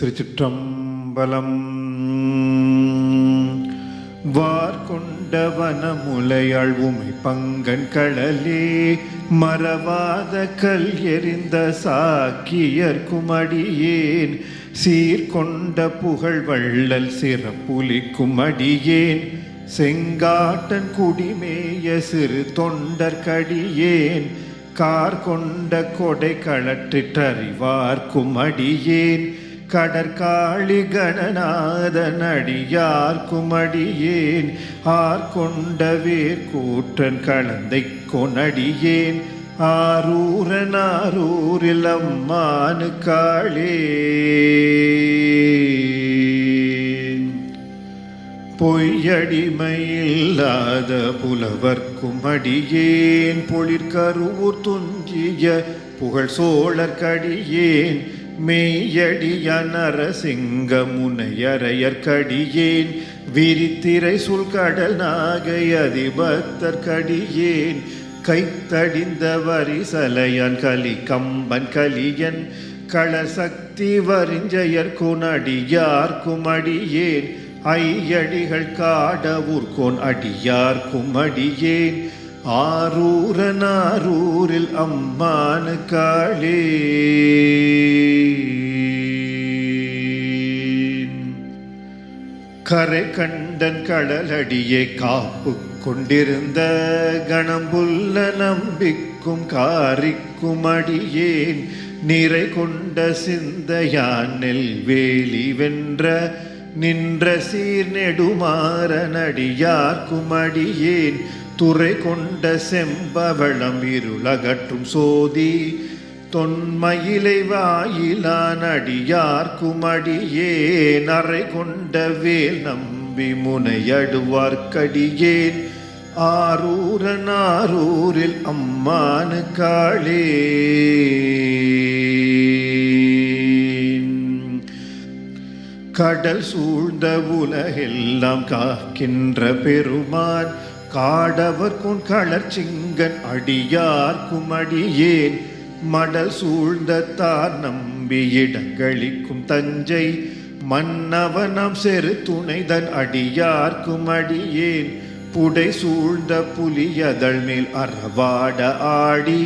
திருச்சிற்றம்பலம். வார்கொண்டவனமுலையாழ்வுமை பங்கன் கடலே மறவாத கல் எறிந்த சாக்கியர்க்கும் அடியேன் சீர்கொண்ட புகழ் வள்ளல் சிறப்புலிக்கும் அடியேன் செங்காட்டன் குடிமேய சிறு தொண்டர் கடியேன் கார் கொண்ட கொடை களற்றிற்றறிவார்க்கும் அடியேன் கடற்காளி கணநாதன் அடியார்க்கும் அடியேன் ஆர்கொண்ட வேர்கூற்றன் கலந்தை கொனடியேன். ஆரூரன் ஆரூரில் அம்மானு காளே பொய்யடிமையில்லாத புலவர்க்கும் அடியேன் பொழிற்கருவூர் துஞ்சிய புகழ் சோழர்கடியேன் மேயடிய நரசிங்க முனையரையர் கடியேன் விரித்திரை சுல்கடல் நாகை அதிபத்தற்கடியேன் கைத்தடிந்த வரிசலையன் கலி கம்பன் கலியன். களசக்தி வரிஞ்சயர் குணடியார்க்கும் அடியேன் ஐயடிகள் காடவூர்கோன் அடியார்க்கும் அடியேன் ஆரூரன் ஆரூரில் அம்மானு காளே. கரை கண்டன் கடலடியே காப்பு கொண்டிருந்த கணம்புல்ல நம்பிக்கும் காரிக்கும் அடியேன். நிறை கொண்ட சிந்தையான் நெல்வேலி வென்ற நின்ற சீர் நெடுமாறனடியார்க்கும் அடியேன். துறை கொண்ட செம்பவளம் இருளகற்றும் சோதி தொன்மயிலை வாயிலான் அடியார்க்கும் அடியே நரை கொண்ட வேல் நம்பி முனையடுவார்க்கடியேன் ஆரூரன் ஆரூரில் அம்மானு காளே கடல் சூழ்ந்த உலகெல்லாம் காக்கின்ற பெருமான் காடவர் கொன் களர்ச்சிங்கன் அடியார்க்கும் அடியேன் மடல் சூழ்ந்த தார் நம்பி இடங்களிக்கும் தஞ்சை மன்னவனம் செரு துணைதன் அடியார்க்கும் அடியேன் புடை சூழ்ந்த புலியதழ் மேல் அறவாட ஆடி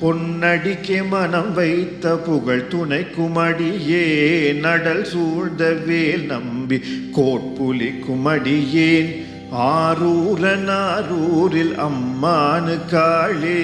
பொன்னடிக்கே மனம் வைத்த புகழ் துணைக்கும் அடியேன் நடல் சூழ்ந்த வேல் நம்பி கோட்புலிக்கும் அடியேன் ஆரூரனாரூரில் அம்மானு காளே.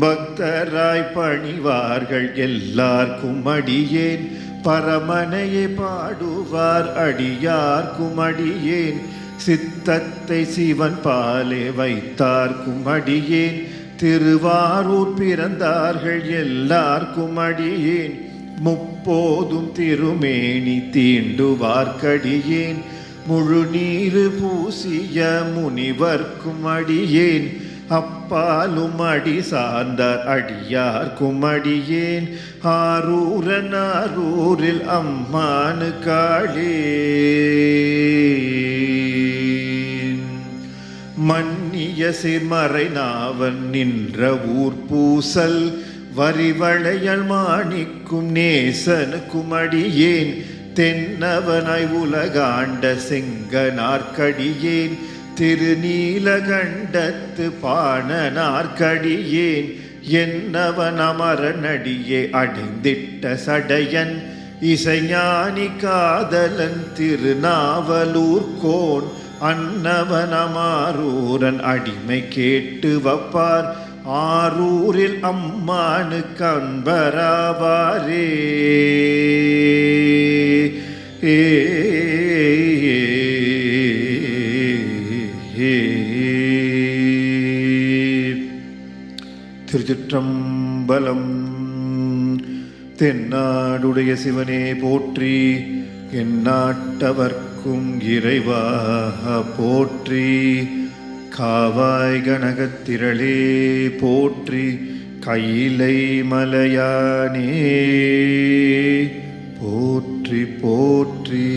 பக்தராய் பணிவார்கள் எல்லார்க்கும் அடியேன். பரமனையே பாடுவார் அடியார்க்கும் அடியேன். சித்தத்தை சிவன் பாலே வைத்தார்க்கும் அடியேன். திருவாரூர் பிறந்தார்கள் எல்லார்க்கும் அடியேன். முப்போதும் திருமேனி தீண்டுவார்க்கடியேன். முழு நீரு பூசிய முனிவர்க்கும் அடியேன். அப்பாலும் அடி சார்ந்தார் அடியார்க்கும் அடியேன். ஆரூரன் ஆரூரில் அம்மானு காளே மன்னிய சிமறை நாவன் நின்ற ஊர் பூசல் வரிவளையல் மாணிக்கும் நேசனுக்கும் அடியேன் தென்னவனாய் உலகாண்ட செங்கனார்க்கடியேன் திருநீலகண்டத்து பாணனார்க்கடியேன் என்னவன் அமரனடியே அடைந்திட்ட சடையன் இசைஞானி காதலன் திருநாவலூர்கோன் அன்னவனமாரூரன் அடிமை கேட்டு வப்பார் ஆரூரில் அம்மானு கண்பராவாரே. ஏ திருச்சிற்றம்பலம் தென்னாடுடைய சிவனே போற்றி எந்நாட்டவர்க்கும் இறைவா போற்றி. காவாய் கனகத்திரளே போற்றி கையிலை மலையானே. போற்றி போற்றி.